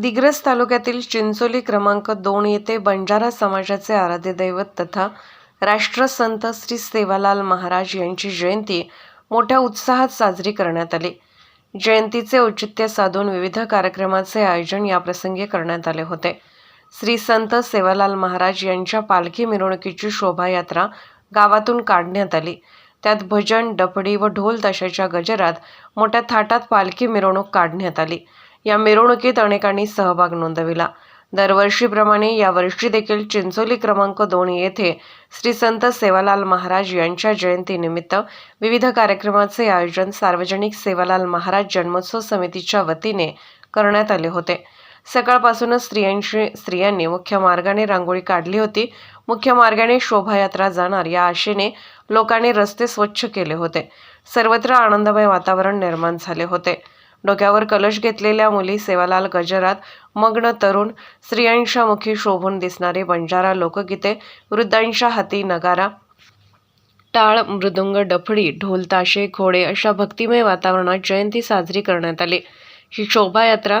दिग्रस तालुक्यातील चिंचोली क्रमांक दोन येथे बंजारा समाजाचे आराध्य दैवत तथा राष्ट्रसंत श्री सेवालाल महाराज यांची जयंती मोठ्या उत्साहात साजरी करण्यात आली. जयंतीचे औचित्य साधून विविध कार्यक्रमाचे आयोजन याप्रसंगी करण्यात आले होते. श्री संत सेवालाल महाराज यांच्या पालखी मिरवणुकीची शोभायात्रा गावातून काढण्यात आली. त्यात भजन डफडी व ढोल ताशाच्या गजरात मोठ्या थाटात पालखी मिरवणूक काढण्यात आली. या मिरवणुकीत अनेकांनी सहभाग नोंदविला. दरवर्षीप्रमाणे यावर्षी देखील चिंचोली क्रमांक दोन येथे श्री संत सेवालाल महाराज यांच्या जयंतीनिमित्त विविध कार्यक्रमाचे आयोजन सार्वजनिक सेवालाल महाराज जन्मोत्सव समितीच्या वतीने करण्यात आले होते. सकाळपासूनच स्त्रियांशी स्त्रियांनी मुख्य मार्गाने रांगोळी काढली होती. मुख्य मार्गाने शोभायात्रा जाणार या आशेने लोकांनी रस्ते स्वच्छ केले होते. सर्वत्र आनंदमय वातावरण निर्माण झाले होते. डोक्यावर कलश घेतलेल्या मुली सेवालाल गजरात मग्न तरुण स्त्रियांच्या मुखी शोभून दिसणारे बंजारा लोकगीते वृद्धांच्या हाती नगारा टाळ मृदुंग डफडी ढोल ताशे घोडे अशा भक्तिमय वातावरणात जयंती साजरी करण्यात आली. ही शोभायात्रा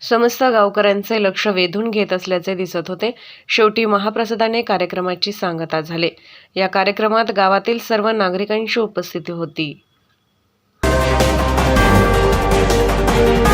समस्त गावकऱ्यांचे लक्ष वेधून घेत असल्याचे दिसत होते. शेवटी महाप्रसादाने कार्यक्रमाची सांगता झाले. या कार्यक्रमात गावातील सर्व नागरिकांची उपस्थिती होती. Thank you.